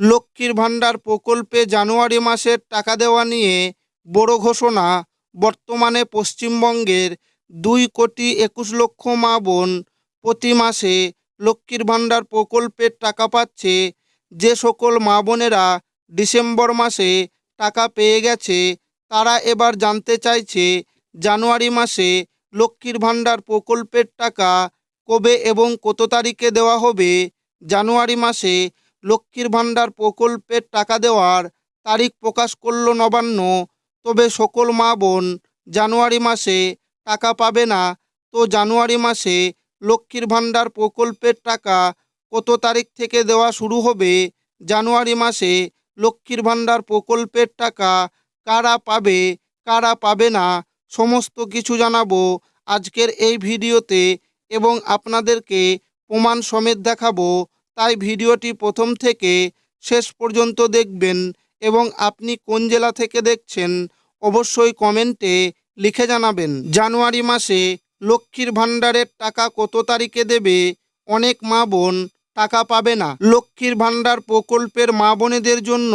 লক্ষ্মীর ভাণ্ডার প্রকল্পে জানুয়ারি মাসের টাকা দেওয়া নিয়ে বড় ঘোষণা, বর্তমানে পশ্চিমবঙ্গের দুই কোটি একুশ লক্ষ মা বোন প্রতি মাসে লক্ষ্মীর ভাণ্ডার প্রকল্পের টাকা পাচ্ছে। যে সকল মা বোনেরা ডিসেম্বর মাসে টাকা পেয়ে গেছে, তারা এবার জানতে চাইছে জানুয়ারি মাসে লক্ষ্মীর ভাণ্ডার প্রকল্পের টাকা কবে এবং কত তারিখে দেওয়া হবে। জানুয়ারি মাসে লক্ষ্মীর ভাণ্ডার প্রকল্পের টাকা দেওয়ার তারিখ প্রকাশ করল নবান্ন। তবে সকল মা বোন জানুয়ারি মাসে টাকা পাবে না। তো জানুয়ারি মাসে লক্ষ্মীর ভাণ্ডার প্রকল্পের টাকা কত তারিখ থেকে দেওয়া শুরু হবে? জানুয়ারি মাসে লক্ষ্মীর ভাণ্ডার প্রকল্পের টাকা কারা পাবে কারা পাবে না? সমস্ত কিছু জানাব আজকের এই ভিডিওতে এবং আপনাদেরকে প্রমাণ সমেত দেখাবো। তাই ভিডিওটি প্রথম থেকে শেষ পর্যন্ত দেখবেন এবং আপনি কোন জেলা থেকে দেখছেন অবশ্যই কমেন্টে লিখে জানাবেন। জানুয়ারি মাসে লক্ষ্মীর ভাণ্ডারের টাকা কত তারিখে দেবে অনেক মা বোন টাকা পাবে না। লক্ষ্মীর ভাণ্ডার প্রকল্পের মা বোনেদের জন্য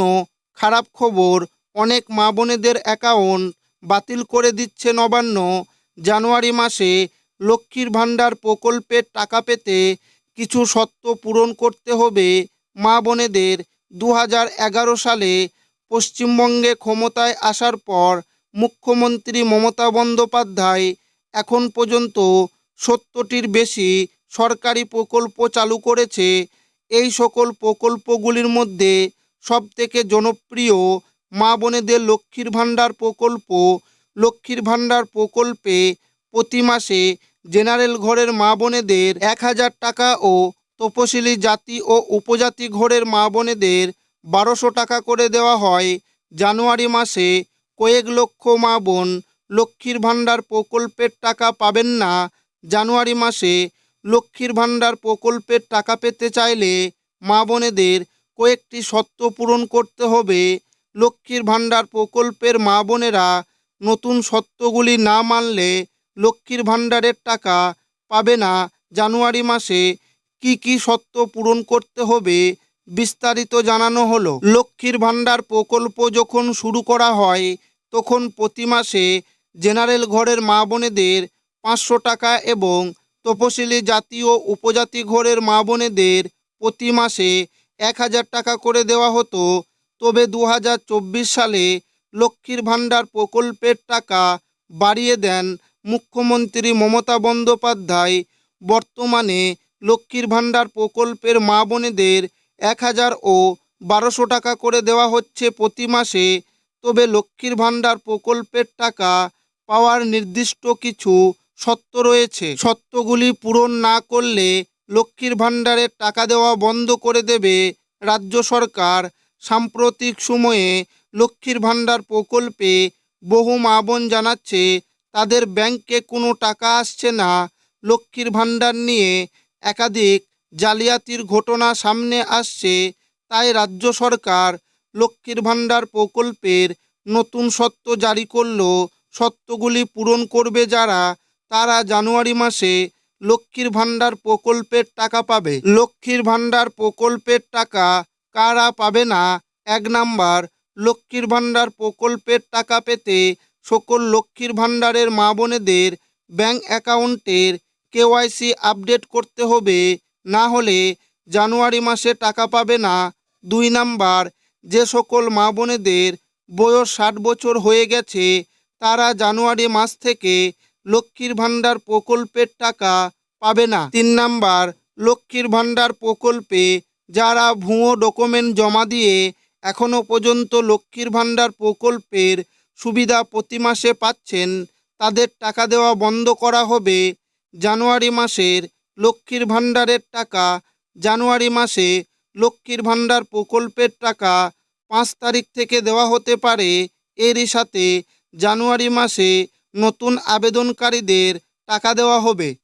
খারাপ খবর, অনেক মা বোনেদের অ্যাকাউন্ট বাতিল করে দিচ্ছে নবান্ন। জানুয়ারি মাসে লক্ষ্মীর ভাণ্ডার প্রকল্পের টাকা পেতে কিছু শর্ত পূরণ করতে হবে। মা বোনেদের দু সালে পশ্চিমবঙ্গে ক্ষমতায় আসার পর মুখ্যমন্ত্রী মমতা বন্দ্যোপাধ্যায় এখন পর্যন্ত সত্তরটির বেশি সরকারি প্রকল্প চালু করেছে। এই সকল প্রকল্পগুলির মধ্যে সবথেকে জনপ্রিয় মা বোনেদের লক্ষ্মীর ভাণ্ডার প্রকল্প। লক্ষ্মীর ভাণ্ডার প্রকল্পে প্রতি মাসে জেনারেল ঘরের মা বোনেদের এক হাজার টাকা ও তপশিলি জাতি ও উপজাতি ঘরের মা বোনেদের বারোশো টাকা করে দেওয়া হয় জানুয়ারি মাসে। কয়েক লক্ষ মা বোন লক্ষ্মীর ভাণ্ডার প্রকল্পের টাকা পাবেন না জানুয়ারি মাসে। লক্ষ্মীর ভাণ্ডার প্রকল্পের টাকা পেতে চাইলে মা বোনেদের কয়েকটি শর্ত পূরণ করতে হবে। লক্ষ্মীর ভাণ্ডার প্রকল্পের মা বোনেরা নতুন শর্তগুলি না মানলে লক্ষ্মীর ভাণ্ডারের টাকা পাবে না জানুয়ারি মাসে, কি কি শর্ত পূরণ করতে হবে বিস্তারিত জানানো হলো। লক্ষ্মীর ভাণ্ডার প্রকল্প যখন শুরু করা হয়, তখন প্রতি মাসে জেনারেল ঘরের মা বোনেদের পাঁচশো টাকা এবং তপশিলি জাতীয় উপজাতি ঘরের মা বোনেদের প্রতি মাসে এক হাজার টাকা করে দেওয়া হতো। তবে দু হাজার চব্বিশ সালে লক্ষ্মীর ভাণ্ডার প্রকল্পের টাকা বাড়িয়ে দেন মুখ্যমন্ত্রী মমতা বন্দ্যোপাধ্যায় বর্তমানে লক্ষ্মীর ভাণ্ডার প্রকল্পের মা বোনেদের এক হাজার ও বারোশো টাকা করে দেওয়া হচ্ছে প্রতি মাসে। তবে লক্ষ্মীর ভাণ্ডার প্রকল্পের টাকা পাওয়ার নির্দিষ্ট কিছু সত্য রয়েছে। সত্যগুলি পূরণ না করলে লক্ষ্মীর ভাণ্ডারের টাকা দেওয়া বন্ধ করে দেবে রাজ্য সরকার। সাম্প্রতিক সময়ে লক্ষ্মীর ভাণ্ডার প্রকল্পে বহু মা বোন জানাচ্ছে তাদের ব্যাংকে কোনো টাকা আসছে না। লক্ষ্মীর ভাণ্ডার নিয়ে একাধিক জালিয়াতির ঘটনা সামনে আসছে। তাই রাজ্য সরকার লক্ষ্মীর ভাণ্ডার প্রকল্পের নতুন সত্য জারি করল। সত্যগুলি পূরণ করবে যারা, তারা জানুয়ারি মাসে লক্ষ্মীর ভাণ্ডার প্রকল্পের টাকা পাবে। লক্ষ্মীর ভাণ্ডার প্রকল্পের টাকা কারা পাবে না? এক নাম্বার, লক্ষ্মীর ভাণ্ডার প্রকল্পের টাকা পেতে সকল লক্ষ্মীর ভাণ্ডারের মা বোনেদের ব্যাঙ্ক অ্যাকাউন্টের কেওয়াইসি আপডেট করতে হবে, না হলে জানুয়ারি মাসে টাকা পাবে না। দুই নাম্বার, যে সকল মা বোনেদের বয়স ষাট বছর হয়ে গেছে, তারা জানুয়ারি মাস থেকে লক্ষ্মীর ভাণ্ডার প্রকল্পের টাকা পাবে না। তিন নাম্বার, লক্ষ্মীর ভাণ্ডার প্রকল্পে যারা ভুয়ো ডকুমেন্ট জমা দিয়ে এখনও পর্যন্ত লক্ষ্মীর ভাণ্ডার প্রকল্পের সুবিধা প্রতি মাসে পাচ্ছেন, তাদের টাকা দেওয়া বন্ধ করা হবে। জানুয়ারি মাসের লক্ষ্মীর ভাণ্ডারের টাকা, জানুয়ারি মাসে লক্ষ্মীর ভাণ্ডার প্রকল্পের টাকা পাঁচ তারিখ থেকে দেওয়া হতে পারে। এরই সাথে জানুয়ারি মাসে নতুন আবেদনকারীদের টাকা দেওয়া হবে।